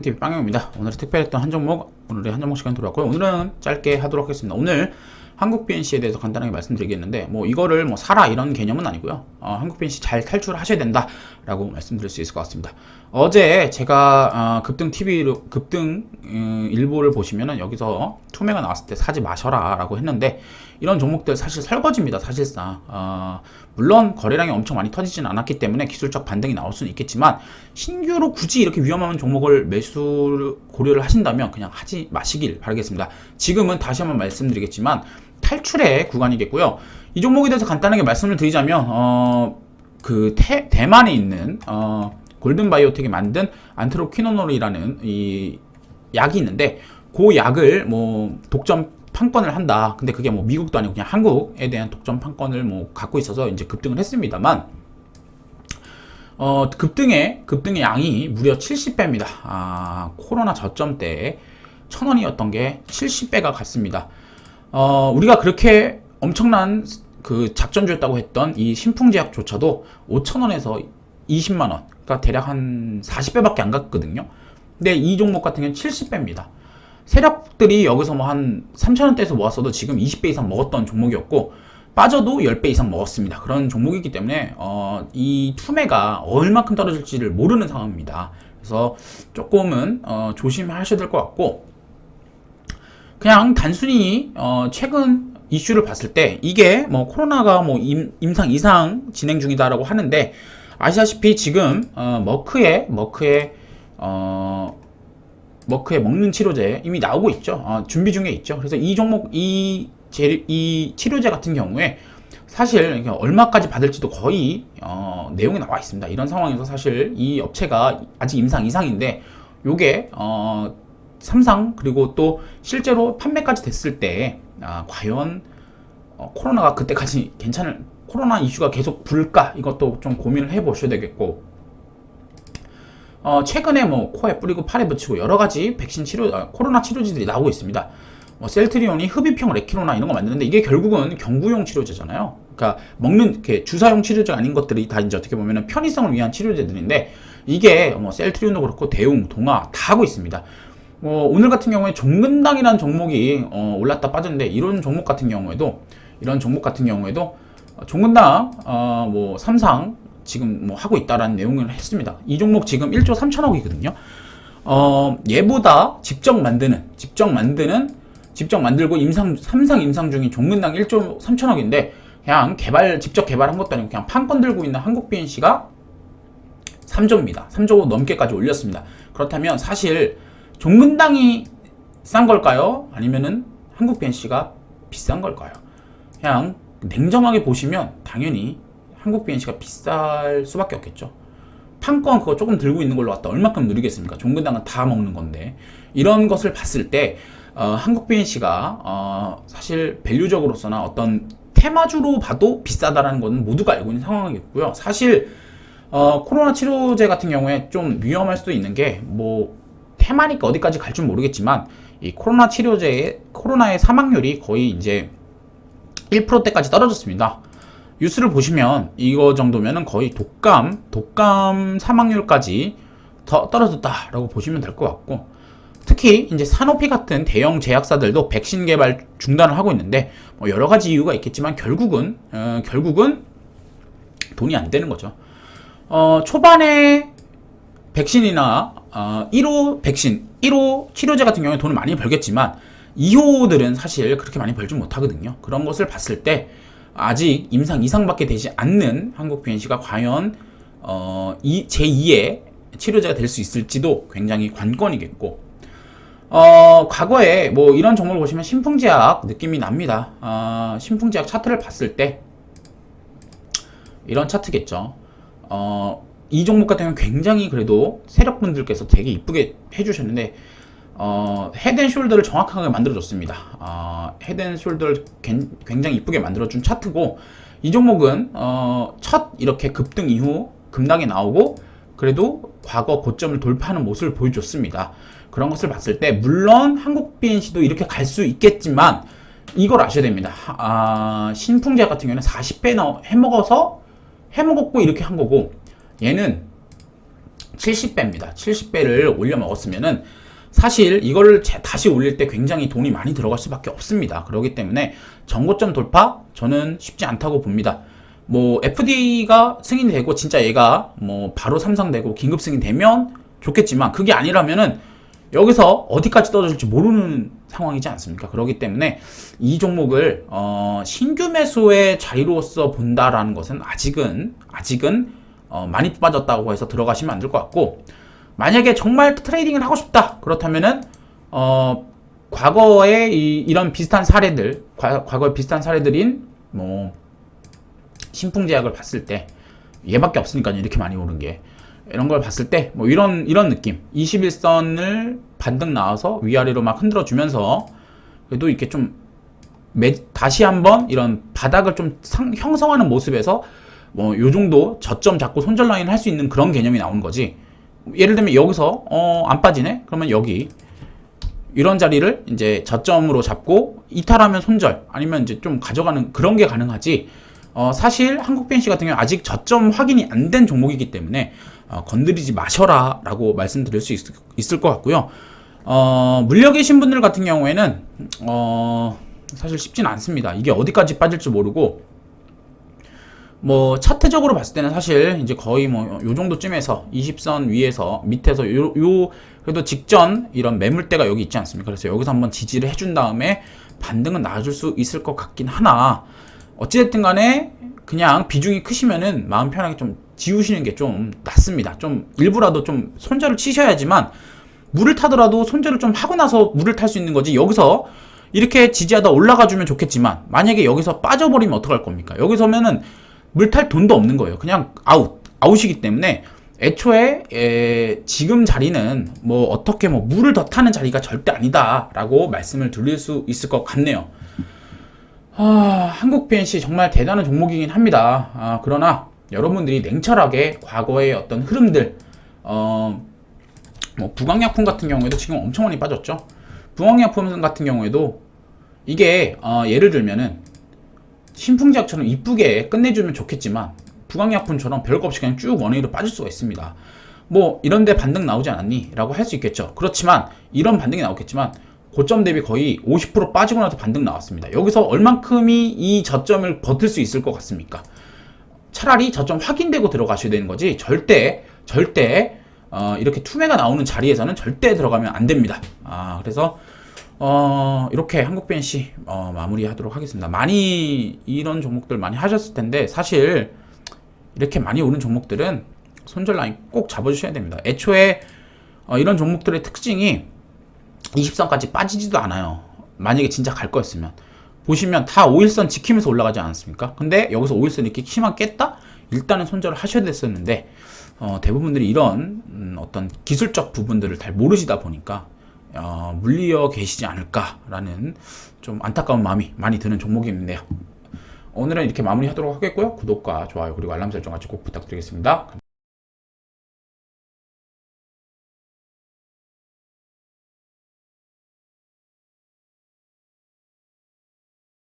TV 빵영입니다. 오늘의 특별했던 한 종목, 오늘의 한 종목 시간 들어왔고요. 오늘은 짧게 하도록 하겠습니다. 오늘 한국 BNC에 대해서 간단하게 말씀드리겠는데, 뭐 이거를 뭐 사라 이런 개념은 아니고요. 어, 한국 BNC 잘 탈출하셔야 된다라고 말씀드릴 수 있을 것 같습니다. 어제 제가 어, 급등 TV로 급등 음, 일보를 보시면은 여기서 투매가 나왔을 때 사지 마셔라라고 했는데 이런 종목들 사실 설거지입니다. 사실상 어, 물론 거래량이 엄청 많이 터지진 않았기 때문에 기술적 반등이 나올 수는 있겠지만 신규로 굳이 이렇게 위험한 종목을 매수 고려를 하신다면 그냥 하지 마시길 바라겠습니다. 지금은 다시 한번 말씀드리겠지만 탈출의 구간이겠고요. 이 종목에 대해서 간단하게 말씀을 드리자면 어, 그 태, 대만에 있는 어, 골든 바이오텍이 만든 안트로퀴노놀이라는 이 약이 있는데 그 약을 뭐 독점 판권을 한다. 근데 그게 뭐 미국도 아니고 그냥 한국에 대한 독점 판권을 뭐 갖고 있어서 이제 급등을 했습니다만 어, 급등의 급등의 양이 무려 70배입니다. 아, 코로나 저점 때 1000원이었던 게 70배가 갔습니다. 어, 우리가 그렇게 엄청난 그 작전주였다고 했던 이 신풍제약조차도 5,000원에서 20만 원, 그러니까 대략 한 40배밖에 안 갔거든요. 근데 이 종목 같은 경우는 70배입니다. 세력들이 여기서 뭐 한 3,000원대에서 모았어도 지금 20배 이상 먹었던 종목이었고 빠져도 10배 이상 먹었습니다. 그런 종목이기 때문에 어, 이 투매가 얼마큼 떨어질지를 모르는 상황입니다. 그래서 조금은 어, 조심하셔야 될 것 같고 그냥 단순히 어, 최근 이슈를 봤을 때 이게 뭐 코로나가 뭐 임, 임상 이상 진행 중이다라고 하는데 아시다시피 지금 어, 머크의 머크의 어, 머크의 먹는 치료제 이미 나오고 있죠. 어, 준비 중에 있죠. 그래서 이 종목 이, 제, 이 치료제 같은 경우에 사실 얼마까지 받을지도 거의 어, 내용이 나와 있습니다. 이런 상황에서 사실 이 업체가 아직 임상 이상인데 요게 어, 삼상 그리고 또 실제로 판매까지 됐을 때 아, 과연 어, 코로나가 그때까지 괜찮을 코로나 이슈가 계속 불까 이것도 좀 고민을 해보셔야 되겠고 어, 최근에 뭐 코에 뿌리고 팔에 붙이고 여러 가지 백신 치료 아, 코로나 치료제들이 나오고 있습니다. 뭐 셀트리온이 흡입형 레키로나 이런 거 만드는데 이게 결국은 경구용 치료제잖아요. 그러니까 먹는 이렇게 주사용 치료제가 아닌 것들이 다 이제 어떻게 보면은 편의성을 위한 치료제들인데 이게 뭐 셀트리온도 그렇고 대웅, 동아 다 하고 있습니다. 뭐 오늘 같은 경우에 종근당이라는 종목이 어, 올랐다 빠졌는데 이런 종목 같은 경우에도 이런 종목 같은 경우에도 어, 종근당 어, 뭐 삼상 지금 뭐 하고 있다라는 내용을 했습니다. 이 종목 지금 1조 3천억이거든요. 어, 얘보다 직접 만드는 직접 만드는 직접 만들고 임상 삼상 임상 중인 종근당 1조 3천억인데 그냥 개발 직접 개발한 것도 아니고 그냥 판권 들고 있는 한국 BNC가 3조입니다. 3조 넘게까지 올렸습니다. 그렇다면 사실 종근당이 싼 걸까요? 아니면은 한국 BNC가 비싼 걸까요? 그냥 냉정하게 보시면 당연히 한국 BNC가 비쌀 수밖에 없겠죠. 판권 그거 조금 들고 있는 걸로 갖다 얼마큼 누리겠습니까? 종근당은 다 먹는 건데 이런 것을 봤을 때 어, 한국 BNC가 어, 사실 밸류적으로서나 어떤 테마주로 봐도 비싸다라는 것은 모두가 알고 있는 상황이겠고요. 사실 어, 코로나 치료제 같은 경우에 좀 위험할 수도 있는 게뭐 테마니까 어디까지 갈줄 모르겠지만 이 코로나 치료제의 코로나의 사망률이 거의 이제 1%대까지 떨어졌습니다. 뉴스를 보시면 이거 정도면은 거의 독감, 독감 사망률까지 더 떨어졌다라고 보시면 될 것 같고 특히 이제 산오피 같은 대형 제약사들도 백신 개발 중단을 하고 있는데 뭐 여러 가지 이유가 있겠지만 결국은 어, 결국은 돈이 안 되는 거죠. 어, 초반에 백신이나 어, 1호 백신, 1호 치료제 같은 경우에 돈을 많이 벌겠지만 2호들은 사실 그렇게 많이 벌지 못하거든요. 그런 것을 봤을 때 아직 임상 이상밖에 되지 않는 한국 BNC가 과연 어, 이, 제2의 치료제가 될 수 있을지도 굉장히 관건이겠고 어, 과거에 뭐 이런 종목을 보시면 신풍제약 느낌이 납니다. 어, 신풍제약 차트를 봤을 때 이런 차트겠죠. 어, 이 종목 같은 경우는 굉장히 그래도 세력분들께서 되게 이쁘게 해주셨는데 어, 헤드앤숄더를 정확하게 만들어줬습니다. 어, 헤드앤숄더를 굉장히 이쁘게 만들어준 차트고 이 종목은 어, 첫 이렇게 급등 이후 급락이 나오고 그래도 과거 고점을 돌파하는 모습을 보여줬습니다. 그런 것을 봤을 때 물론 한국 BNC도 이렇게 갈 수 있겠지만 이걸 아셔야 됩니다. 아, 신풍제 같은 경우는 40배 해먹어서 해먹었고 이렇게 한 거고 얘는 70배입니다. 70배를 올려 먹었으면은 사실 이거를 제- 다시 올릴 때 굉장히 돈이 많이 들어갈 수밖에 없습니다. 그렇기 때문에 전고점 돌파 저는 쉽지 않다고 봅니다. 뭐 FD가 승인이 되고 진짜 얘가 뭐 바로 삼성되고 긴급 승인되면 좋겠지만 그게 아니라면은 여기서 어디까지 떨어질지 모르는 상황이지 않습니까? 그렇기 때문에 이 종목을 어, 신규 매수의 자리로서 본다라는 것은 아직은 아직은 어, 많이 빠졌다고 해서 들어가시면 안 될 것 같고 만약에 정말 트레이딩을 하고 싶다 그렇다면은 어, 과거에 이, 이런 비슷한 사례들 과, 과거에 비슷한 사례들인 뭐 신풍제약을 봤을 때 얘밖에 없으니까 이렇게 많이 오른 게. 이런 걸 봤을 때 뭐 이런 이런 느낌. 21선을 반등 나와서 위아래로 막 흔들어 주면서 그래도 이렇게 좀 매, 다시 한번 이런 바닥을 좀 상, 형성하는 모습에서 뭐 요 정도 저점 잡고 손절 라인 할 수 있는 그런 개념이 나오는 거지. 예를 들면 여기서 어 안 빠지네? 그러면 여기. 이런 자리를 이제 저점으로 잡고 이탈하면 손절 아니면 이제 좀 가져가는 그런 게 가능하지. 어, 사실 한국 BNC 같은 경우는 아직 저점 확인이 안 된 종목이기 때문에 어, 건드리지 마셔라 라고 말씀드릴 수 있, 을 것 같고요. 어, 물려 계신 분들 같은 경우에는 어, 사실 쉽진 않습니다. 이게 어디까지 빠질지 모르고 뭐 차트적으로 봤을 때는 사실 이제 거의 뭐 요 정도쯤에서 20선 위에서 밑에서 요, 요 그래도 직전 이런 매물대가 여기 있지 않습니까? 그래서 여기서 한번 지지를 해준 다음에 반등은 나와줄 수 있을 것 같긴 하나 어찌됐든 간에 그냥 비중이 크시면은 마음 편하게 좀 지우시는 게 좀 낫습니다. 좀 일부라도 좀 손절을 치셔야지만 물을 타더라도 손절을 좀 하고 나서 물을 탈 수 있는 거지 여기서 이렇게 지지하다 올라가 주면 좋겠지만 만약에 여기서 빠져버리면 어떡할 겁니까? 여기서면은 물탈 돈도 없는 거예요. 그냥 아웃 아웃이기 때문에 애초에 에, 지금 자리는 뭐 어떻게 뭐 물을 더 타는 자리가 절대 아니다라고 말씀을 드릴 수 있을 것 같네요. 아, 한국 BNC 정말 대단한 종목이긴 합니다. 아, 그러나 여러분들이 냉철하게 과거의 어떤 흐름들, 어, 뭐 부강약품 같은 경우에도 지금 엄청 많이 빠졌죠. 부강약품 같은 경우에도 이게 어, 예를 들면은 신풍제약처럼 이쁘게 끝내주면 좋겠지만 부강약품처럼 별거 없이 그냥 쭉 원웨이로 빠질 수가 있습니다. 뭐 이런데 반등 나오지 않았니? 라고 할 수 있겠죠. 그렇지만 이런 반등이 나오겠지만 고점 대비 거의 50% 빠지고 나서 반등 나왔습니다. 여기서 얼만큼이 이 저점을 버틸 수 있을 것 같습니까? 차라리 저점 확인되고 들어가셔야 되는 거지 절대 절대 어, 이렇게 투매가 나오는 자리에서는 절대 들어가면 안 됩니다. 아 그래서 어, 이렇게 한국 BNC 어, 마무리하도록 하겠습니다. 많이 이런 종목들 많이 하셨을 텐데 사실 이렇게 많이 오는 종목들은 손절 라인 꼭 잡아주셔야 됩니다. 애초에 어, 이런 종목들의 특징이 20선까지 빠지지도 않아요. 만약에 진짜 갈 거였으면. 보시면 다 5일선 지키면서 올라가지 않았습니까? 근데 여기서 5일선 이렇게 키만 깼다? 일단은 손절을 하셔야 됐었는데, 어, 대부분들이 이런 음, 어떤 기술적 부분들을 잘 모르시다 보니까, 어, 물리어 계시지 않을까라는 좀 안타까운 마음이 많이 드는 종목이 있는데요. 오늘은 이렇게 마무리하도록 하겠고요. 구독과 좋아요 그리고 알람 설정 같이 꼭 부탁드리겠습니다.